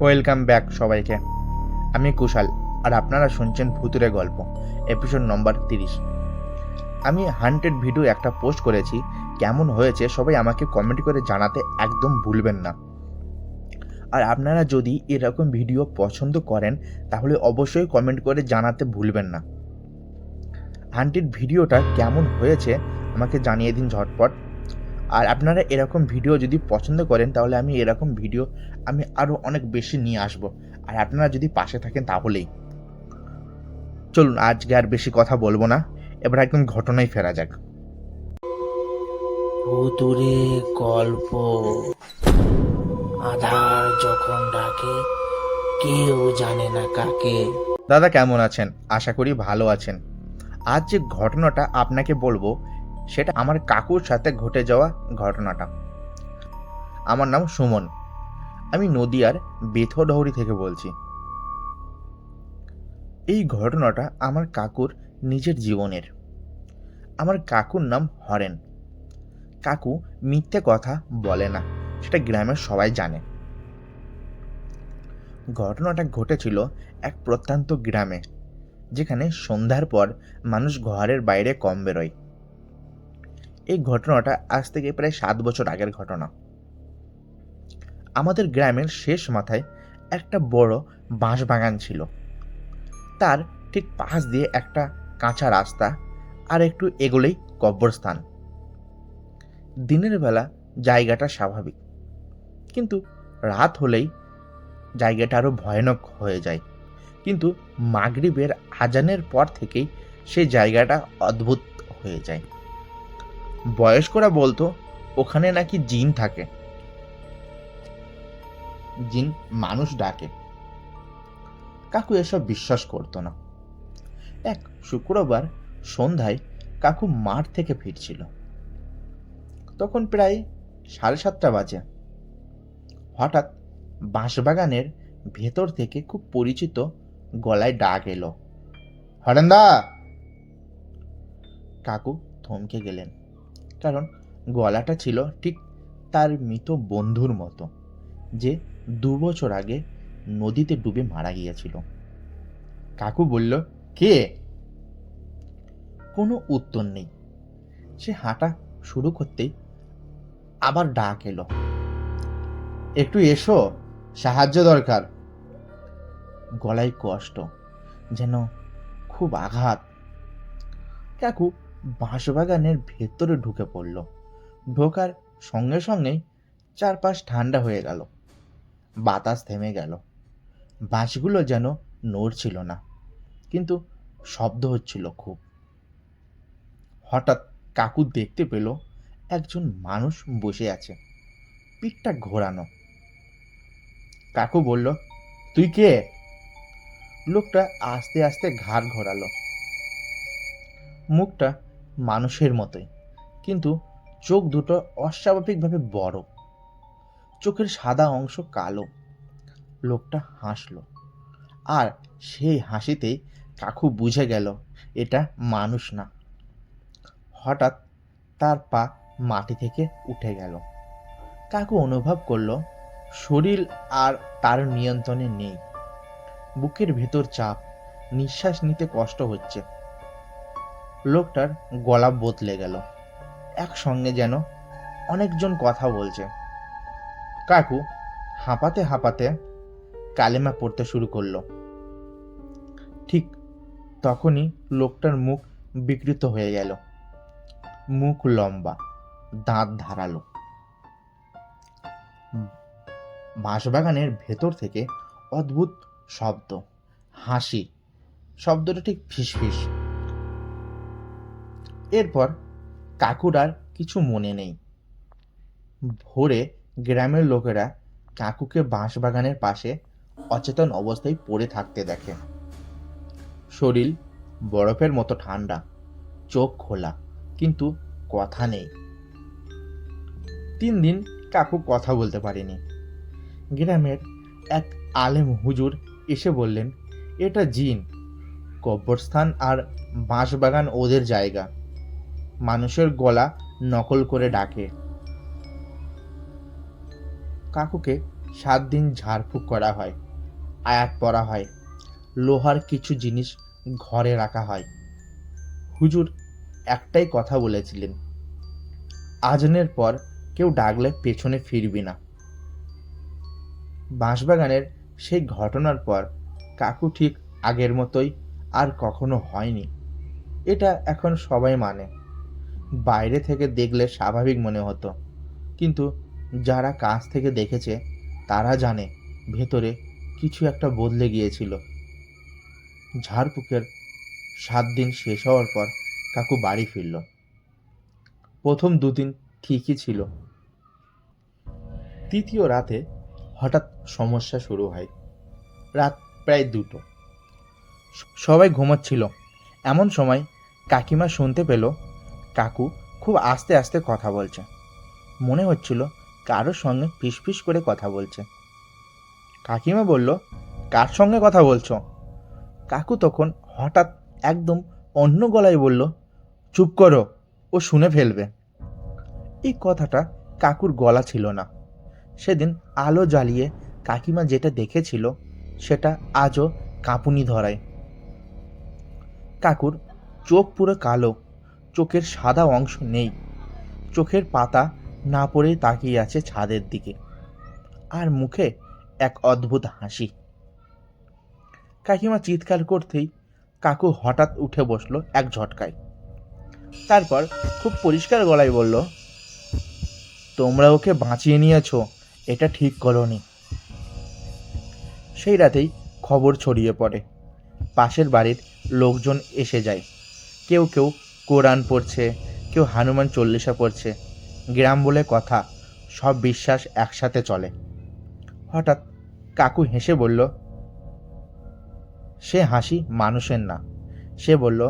Welcome back সবাইকে। আমি কুশাল, আর আপনারা শুনছেন ভুতুরে গল্প এপিসোড নম্বর তিরিশ। আমি হান্ড্রেড ভিডিও একটা পোস্ট করেছি, কেমন হয়েছে সবাই আমাকে কমেন্ট করে জানাতে একদম ভুলবেন না। আর আপনারা যদি এরকম ভিডিও পছন্দ করেন, তাহলে অবশ্যই কমেন্ট করে জানাতে ভুলবেন না। হান্ড্রেড ভিডিওটা কেমন হয়েছে, আমাকে জানিয়ে দিন ঝটপট। আর আপনারা এরকম ভিডিও যদি পছন্দ করেন তাহলে আমি এরকম ভিডিও আমি আরও অনেক বেশি নিয়ে আসব। আর আপনারা যদি পাশে থাকেন তাহলেই। চলুন আজকে আর বেশি কথা বলব না। এবার একদম ঘটনায় ফেরা যাক। ভুতুরে গল্প। আধার যখন ডাকে কেউ জানে না কাকে। দাদা কেমন আছেন? আশা করি ভালো আছেন। আজ যে ঘটনাটা আপনাকে বলব সেটা আমার কাকুর সাথে ঘটে যাওয়া ঘটনাটা। আমার নাম সুমন। আমি নদিয়ার বেথডহরি থেকে বলছি। এই ঘটনাটা আমার কাকুর নিজের জীবনের। আমার কাকুর নাম হরেন। কাকু মিথ্যে কথা বলে না, সেটা গ্রামের সবাই জানে। ঘটনাটা ঘটেছিল এক প্রত্যন্ত গ্রামে, যেখানে সন্ধ্যার পর মানুষ ঘরের বাইরে কম বেরোয়। এই ঘটনাটা আজ থেকে প্রায় সাত বছর আগের ঘটনা। আমাদের গ্রামের শেষ মাথায় একটা বড় বাঁশ বাগান ছিল। তার ঠিক পাশ দিয়ে একটা কাঁচা রাস্তা আর একটু এগোলেই কব্বরস্থান দিনের বেলা জায়গাটা স্বাভাবিক, কিন্তু রাত হলেই জায়গাটা আরও ভয়ানক হয়ে যায়। কিন্তু মাগরিবের আজানের পর থেকেই সেই জায়গাটা অদ্ভুত হয়ে যায়। বয়স্করা বলতো, ওখানে নাকি জিন থাকে। জিন মানুষ ডাকে। কাকু এসব বিশ্বাস করতো না। এক শুক্রবার সন্ধ্যায় কাকু মাঠ থেকে ফিরছিল। তখন প্রায় সাড়ে সাতটা বাজে। হঠাৎ বাঁশবাগানের ভেতর থেকে খুব পরিচিত গলায় ডাক এলো হরেন্দা কাকু থমকে গেলেন। কারণ গলাটা ছিল ঠিক তার মৃত বন্ধুর মতো, যে দু বছর আগে নদীতে ডুবে মারা গিয়েছিল। কাকু বলল, কে? কোনো উত্তর নেই। সে হাঁটা শুরু করতেই আবার ডাক এলো, একটু এসো, সাহায্য দরকার। গলায় কষ্ট, যেন খুব আঘাত। কাকু বাঁশবাগানের ভেতরে ঢুকে পড়ল। ঢোকার সঙ্গে সঙ্গেই চারপাশ ঠান্ডা হয়ে গেল। বাতাস থেমে গেল। বাঁশগুলো যেন নড়ছিল না, কিন্তু শব্দ হচ্ছিল খুব। হঠাৎ কাকু দেখতে পেল একজন মানুষ বসে আছে, পিঠটা ঘোরানো। কাকু বলল, তুই কে? লোকটা আস্তে আস্তে ঘাড় ঘোরালো। মুখটা মানুষের মতোই। কিন্তু চোখ দুটো অস্বাভাবিকভাবে বড়। চোখের সাদা অংশ কালো। লোকটা হাসলো। আর সেই হাসিতেই কাকু বুঝে গেল, এটা মানুষ না। হঠাৎ তার পা মাটি থেকে উঠে গেল। কাকু অনুভব করল, শরীর আর তার নিয়ন্ত্রণে নেই। বুকের ভেতর চাপ, নিঃশ্বাস নিতে কষ্ট হচ্ছে। লোকটার গলা বদলে গেল। একসঙ্গে যেন অনেকজন কথা বলছে। কাকু হাঁপাতে হাঁপাতে কালেমা পড়তে শুরু করল। ঠিক তখনই লোকটার মুখ বিকৃত হয়ে গেল। মুখ লম্বা, দাঁত ধারালো। বাঁশবাগানের ভেতর থেকে অদ্ভুত শব্দ, হাসি, শব্দটা ঠিক ফিসফিস। এরপর কাকুর আর কিছু মনে নেই। ভোরে গ্রামের লোকেরা কাকুকে বাঁশবাগানের পাশে অচেতন অবস্থায় পড়ে থাকতে দেখে। শরীর বরফের মতো ঠান্ডা, চোখ খোলা, কিন্তু কথা নেই। তিন দিন কাকু কথা বলতে পারেনি। গ্রামের এক আলেম হুজুর এসে বললেন, এটা জিন কব্বরস্থান আর বাঁশবাগান ওদের জায়গা। মানুষের গলা নকল করে ডাকে। কাকুকে সাত দিন ঝাড়ফুঁক করা হয়, আয়াত পরা হয়, লোহার কিছু জিনিস ঘরে রাখা হয়। হুজুর একটাই কথা বলেছিলেন, আজানের পর কেউ ডাকলে পেছনে ফিরবি না। বাঁশবাগানের সেই ঘটনার পর কাকু ঠিক আগের মতোই আর কখনো হয়নি। এটা এখন সবাই মানে। বাইরে থেকে দেখলে স্বাভাবিক মনে হতো। কিন্তু যারা কাছ থেকে দেখেছে, তারা জানে ভেতরে কিছু একটা বদলে গিয়েছিল। ঝাড়ফুঁকের সাত দিন শেষ হওয়ার পর কাকু বাড়ি ফিরল। প্রথম দুদিন ঠিকই ছিল। তৃতীয় রাতে হঠাৎ সমস্যা শুরু হয়। রাত প্রায় দুটো। সবাই ঘুমাচ্ছিল। এমন সময় কাকিমা শুনতে পেল কাকু খুব আস্তে আস্তে কথা বলছে। মনে হচ্ছিল কারোর সঙ্গে ফিসফিস করে কথা বলছে। কাকিমা বলল, কার সঙ্গে কথা বলছো? কাকু তখন হঠাৎ একদম অন্য গলায় বলল, চুপ করো, ও শুনে ফেলবে। এই কথাটা কাকুর গলা ছিল না। সেদিন আলো জ্বালিয়ে কাকিমা যেটা দেখেছিল, সেটা আজও কাঁপুনি ধরায়। কাকুর চোখ পুরো কালো চোখের সাদা অংশ নেই। চোখের পাতা না পড়েই তাকিয়ে আছে ছাদের দিকে। আর মুখে এক অদ্ভুত হাসি। কাকিমা চিৎকার করতেই কাকু হঠাৎ উঠে বসল এক ঝটকায়। তারপর খুব পরিষ্কার গলায় বলল, তোমরা ওকে বাঁচিয়ে নিয়েছ, এটা ঠিক করনি। সেই রাতেই খবর ছড়িয়ে পড়ে। পাশের বাড়ির লোকজন এসে যায়। কেউ কেউ কোরআন পড়ছে, কেউ হনুমান চল্লিশা পড়ছে, গ্রাম বলে কথা, সব বিশ্বাস একসাথে চলে। হঠাৎ কাকু হেসে বলল, সে হাসি মানুষের না। সে বলল,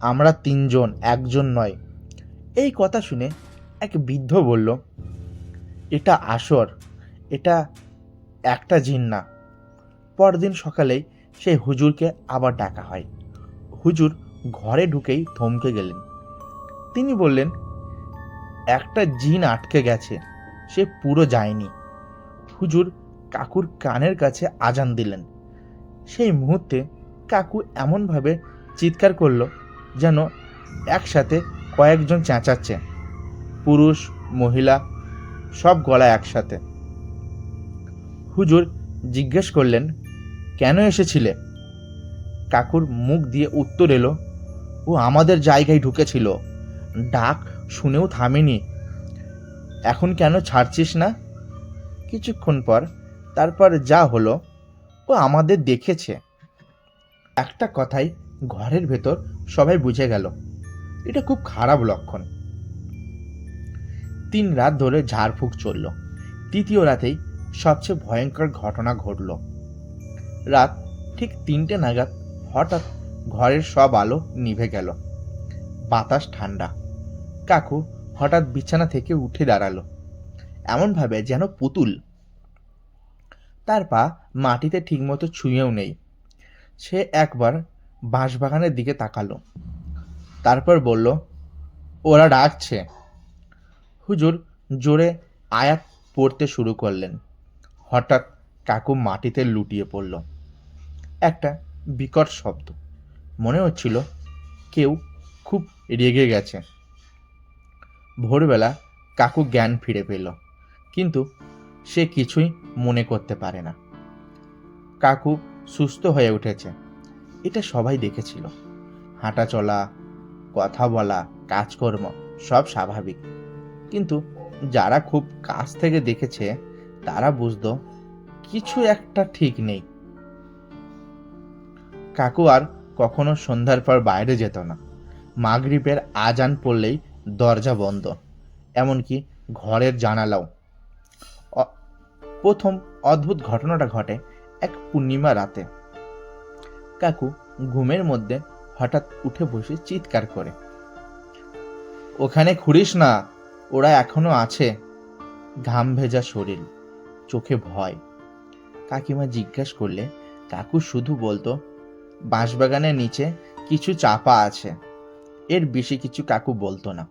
আমরা তিনজন, একজন নয়। এই কথা শুনে এক বৃদ্ধ বলল, এটা আসর, এটা একটা জিন না পরদিন সকালেই সেই হুজুরকে আবার ডাকা হয়। হুজুর ঘরে ঢুকেই থমকে গেলেন। তিনি বললেন, একটা জিন আটকে গেছে, সে পুরো যায়নি। হুজুর কাকুর কানের কাছে আজান দিলেন। সেই মুহূর্তে কাকু এমনভাবে চিৎকার করল যেন একসাথে কয়েকজন চেঁচাচ্ছে, পুরুষ, মহিলা, সব গলা একসাথে। হুজুর জিজ্ঞেস করলেন, কেন এসেছিলে? কাকুর মুখ দিয়ে উত্তর এলো ও আমাদের জায়গায় ঢুকেছিল। ডাক শুনেও থামেনি। এখন কেন ছাড়ছিস না? কিছুক্ষণ পর, তারপর যা হলো, ও আমাদের দেখেছে। একটা কথাই ঘরের ভেতর সবাই বুঝে গেল। এটা খুব খারাপ লক্ষণ। তিন রাত ধরে ঝাড়ফুঁক চলল। তৃতীয় রাতেই সবচেয়ে ভয়ঙ্কর ঘটনা ঘটল। রাত ঠিক তিনটে নাগাদ হঠাৎ ঘরের সব আলো নিভে গেল। বাতাস ঠান্ডা। কাকু হঠাৎ বিছানা থেকে উঠে দাঁড়াল। এমনভাবে যেন পুতুল। তার পা মাটিতে ঠিকমতো ছুঁয়েও নেই। সে একবার বাঁশবাগানের দিকে তাকালো। তারপর বলল, ওরা ডাকছে। হুজুর জোরে আয়াত পড়তে শুরু করলেন। হঠাৎ কাকু মাটিতে লুটিয়ে পড়ল। একটা বিকট শব্দ। মনে হচ্ছিল কেউ খুব রেগে গেছে। ভোরবেলা কাকু জ্ঞান ফিরে পেল, কিন্তু সে কিছুই মনে করতে পারে না। কাকু সুস্থ হয়ে উঠেছে, এটা সবাই দেখেছিল। হাঁটা চলা, কথা বলা, কাজকর্ম, সব স্বাভাবিক। কিন্তু যারা খুব কাছ থেকে দেখেছে, তারা বুঝতো কিছু একটা ঠিক নেই। কাকু আর কখনো সন্ধ্যার পর বাইরে যেত না। মাগরিবের আজান পড়লেই দরজা বন্ধ। এমনকি ঘরের জানালাও। প্রথম অদ্ভুত ঘটনাটা ঘটে এক পূর্ণিমা রাতে। কাকু ঘুমের মধ্যে হঠাৎ উঠে বসে চিৎকার করে। ওখানে খুঁড়িস না, ওরা এখনও আছে। ঘাম ভেজা শরীর, চোখে ভয়। কাকিমা জিজ্ঞেস করলে, কাকু শুধু বলতো বাঁশবাগানের নিচে কিছু চাপা আছে। এর বেশি কিছু কাকু বলতো না।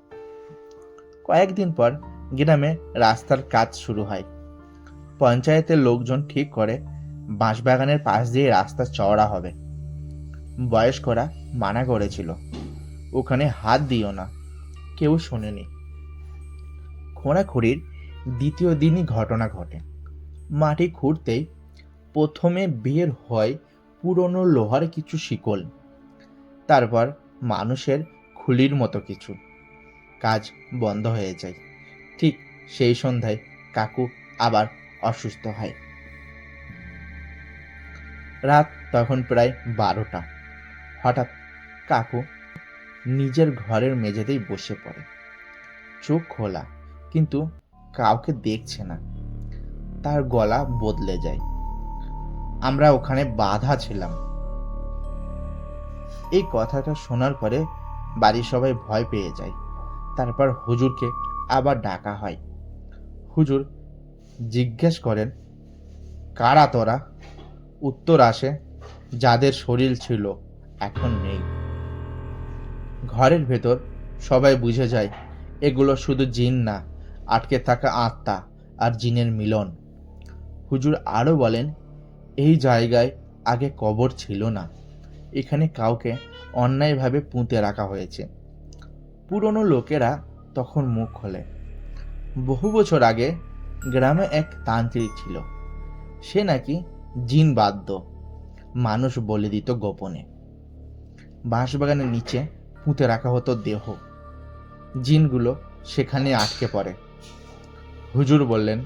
কয়েকদিন পর গ্রামে রাস্তার কাজ শুরু হয়। পঞ্চায়েতের লোকজন ঠিক করে বাঁশবাগানের পাশ দিয়ে রাস্তা চওড়া হবে। বয়স্করা মানা করেছিল, ওখানে হাত দিও না, কেউ শোনেনি। খোঁড়াখুড়ির দ্বিতীয় দিনই ঘটনা ঘটে। মাটি খুঁড়তেই প্রথমে বের হয় পুরনো লোহার কিছু শিকল, তারপর মানুষের খুলির মতো কিছু। কাজ বন্ধ হয়ে যায়। ঠিক সেই সন্ধ্যায় কাকু আবার অসুস্থ হয়। রাত তখন প্রায় বারোটা। হঠাৎ কাকু নিজের ঘরের মেঝেতেই বসে পড়ে। চোখ খোলা, কিন্তু কাউকে দেখছে না। তার গলা বদলে যায়। আমরা ওখানে বাধা ছিলাম। এই কথাটা শোনার পরে বাড়ির সবাই ভয় পেয়ে যায়। তারপর হুজুরকে আবার ডাকা হয়। হুজুর জিজ্ঞেস করেন, কারা তোরা? উত্তর আসে, যাদের শরীর ছিল এখন নেই। ঘরের ভেতর সবাই বুঝে যায়, এগুলো শুধু জিন না, আটকে থাকা আত্মা আর জিনের মিলন। হুজুর আরও বলেন এই জায়গায় আগে কবর ছিল না। এখানে কাউকে অন্যায়ভাবে পুঁতে রাখা হয়েছে। পুরনো লোকেরা তখন মুখ খোলে। বহু বছর আগে গ্রামে এক তান্ত্রিক ছিল। সে নাকি জিন বাদ্য। মানুষ বলে দিত গোপনে। বাঁশবাগানের নিচে পুঁতে রাখা হতো দেহ। জিনগুলো সেখানে আটকে পড়ে। হুজুর বললেন,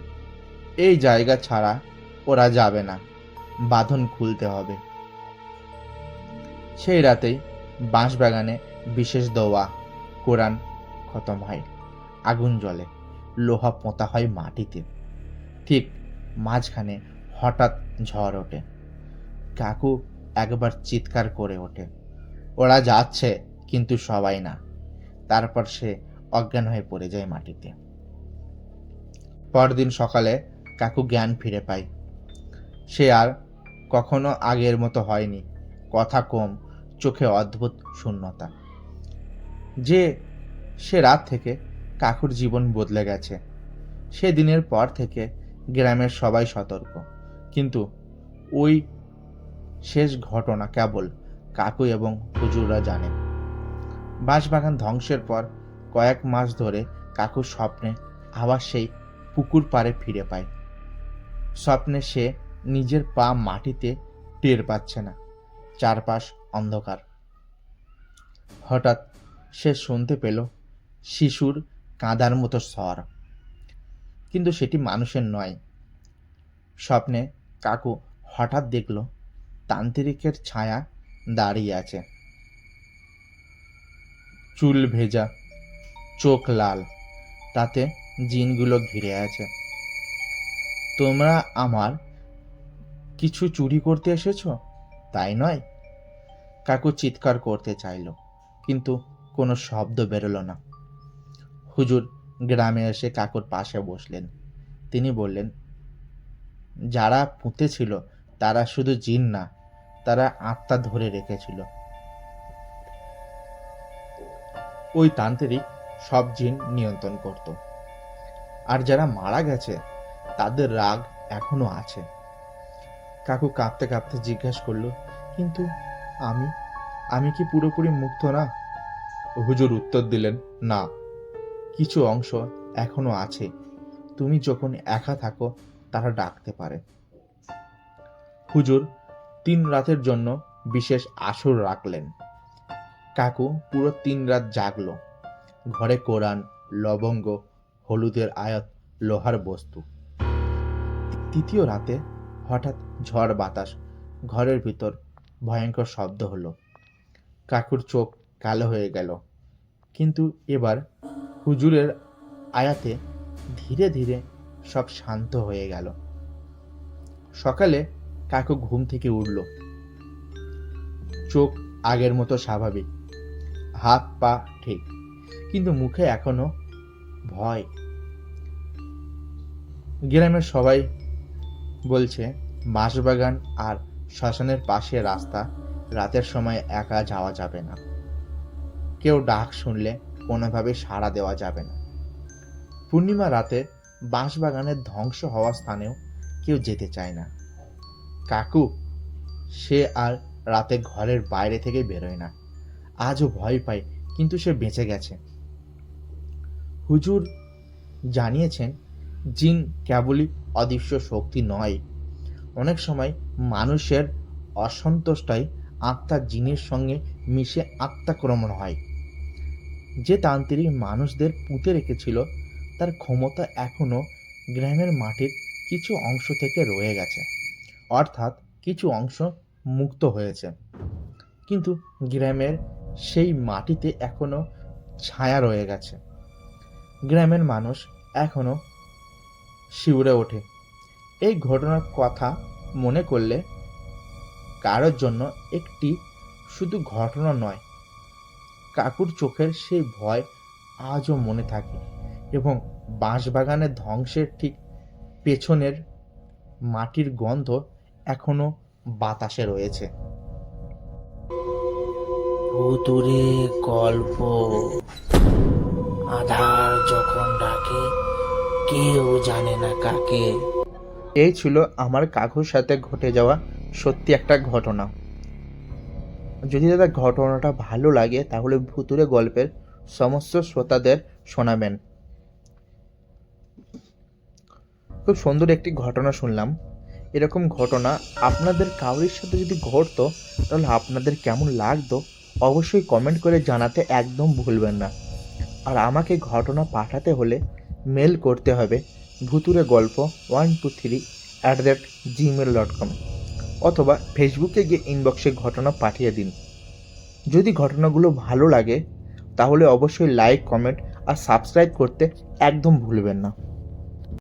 এই জায়গা ছাড়া ওরা যাবে না। বাঁধন খুলতে হবে। সেই রাতেই বাঁশবাগানে বিশেষ দোয়া, কোরআন খতম হয়, আগুন জ্বলে, লোহা পোঁতা হয় মাটিতে। ঠিক মাঝখানে হঠাৎ ঝড় ওঠে। কাকু একবার চিৎকার করে ওঠে। ওরা যাচ্ছে, কিন্তু সবাই না। তারপর সে অজ্ঞান হয়ে পড়ে যায় মাটিতে। পরদিন সকালে কাকু জ্ঞান ফিরে পায়। সে আর কখনো আগের মতো হয়নি। কথা কম, চোখে অদ্ভুত শূন্যতা। যে সে রাত থেকে কাকুর জীবন বদলে গেছে। সে দিনের পর থেকে গ্রামের সবাই সতর্ক। কিন্তু ওই শেষ ঘটনা কেবল কাকু এবং হুজুররা জানে বাঁশবাগান ধ্বংসের পর কয়েক মাস ধরে কাকুর স্বপ্নে আবার সেই পুকুর পাড়ে ফিরে পায়। স্বপ্নে সে নিজের পা মাটিতে টের পাচ্ছে না। চারপাশ অন্ধকার। হঠাৎ সে শুনতে পেল শিশুর কাঁদার মতো স্বর। কিন্তু সেটি মানুষের নয়। স্বপ্নে কাকু হঠাৎ দেখল তান্ত্রিকের ছায়া দাঁড়িয়ে আছে। চুল ভেজা, চোখ লাল, তাতে জিনগুলো ঘিরে আছে। তোমরা আমার কিছু চুরি করতে এসেছ? তাই নয়। কাকু চিৎকার করতে চাইল, কিন্তু কোনো শব্দ বেরোলো না। হুজুর গ্রামে এসে কাকুর পাশে বসলেন। তিনি বললেন, যারা পুঁতেছিল তারা শুধু জিন না, তারা আত্মা ধরে রেখেছিল। ওই তান্ত্রিক সব জিন নিয়ন্ত্রণ করত। আর যারা মারা গেছে, তাদের রাগ এখনও আছে। কাকু কাঁপতে কাঁপতে জিজ্ঞাসা করল, কিন্তু আমি আমি কি পুরোপুরি মুক্ত না? হুজুর উত্তর দিলেন, না, কিছু অংশ এখনও আছে। তুমি যখন একা থাকো, তারা ডাকতে পারে। হুজুর তিন রাতের জন্য বিশেষ আসর রাখলেন। কাকু পুরো তিন রাত জাগলো। ঘরে কোরআন, লবঙ্গ, হলুদের আয়াত, লোহার বস্তু। তৃতীয় রাতে হঠাৎ ঝড় বাতাস। ঘরের ভিতর ভয়ঙ্কর শব্দ হলো। কাকুর চোখ কালো হয়ে গেল। কিন্তু এবার হুজুরের আয়াতে ধীরে ধীরে সব শান্ত হয়ে গেল। সকালে কাকু ঘুম থেকে উঠল। চোখ আগের মতো স্বাভাবিক। হাত পা ঠিক। কিন্তু মুখে এখনও ভয়। গ্রামের সবাই বলছে, বাঁশবাগান আর শ্মশানের পাশে রাস্তা, রাতের সময় একা যাওয়া যাবে না। কেউ ডাক শুনলে কোনোভাবে সাড়া দেওয়া যাবে না। পূর্ণিমা রাতে বাঁশবাগানের ধ্বংস হওয়া স্থানেও কেউ যেতে চায় না। কাকু, সে আর রাতে ঘরের বাইরে থেকে বেরোয় না। আজও ভয় পায়, কিন্তু সে বেঁচে গেছে। হুজুর জানিয়েছেন, জিন কেবলই অদৃশ্য শক্তি নয়। অনেক সময় মানুষের অসন্তোষটাই আত্মার জিনের সঙ্গে মিশে আত্মাক্রমণ হয়। যে তান্ত্রিক মানুষদের পুঁতে রেখেছিল, তার ক্ষমতা এখনও গ্রামের মাটির কিছু অংশ থেকে রয়ে গেছে। অর্থাৎ কিছু অংশ মুক্ত হয়েছে। কিন্তু গ্রামের সেই মাটিতে এখনও ছায়া রয়ে গেছে। গ্রামের মানুষ এখনও শিউরে ওঠে। এই ঘটনার কথা মনে করলে কারোর জন্য একটি শুধু ঘটনা নয়, কাকুর চোখের সেই ভয় আজও মনে থাকে এবং বাঁশবাগানের ধ্বংসের ঠিক পেছনের মাটির গন্ধ এখনও বাতাসে রয়েছে। গল্প। আধার যখন ডাকে কেউ জানে না কাকে। এই ছিল আমার কাকুর সাথে ঘটে যাওয়া সত্যি একটা ঘটনা। যদি দাদা ঘটনাটা ভালো লাগে, তাহলে ভুতুরে গল্পের সমস্ত শ্রোতাদের শোনাবেন। খুব সুন্দর একটি ঘটনা শুনলাম। এরকম ঘটনা আপনাদের কাউরির সাথে যদি ঘটতো, তাহলে আপনাদের কেমন লাগতো, অবশ্যই কমেন্ট করে জানাতে একদম ভুলবেন না। আর আমাকে ঘটনা পাঠাতে হলে মেল করতে হবে ভুতুরে গল্প one two three at that Gmail dot com অথবা ফেসবুকে গিয়ে ইনবক্সে ঘটনা পাঠিয়ে দিন। যদি ঘটনাগুলো ভালো লাগে, তাহলে অবশ্যই লাইক কমেন্ট আর সাবস্ক্রাইব করতে একদম ভুলবেন না।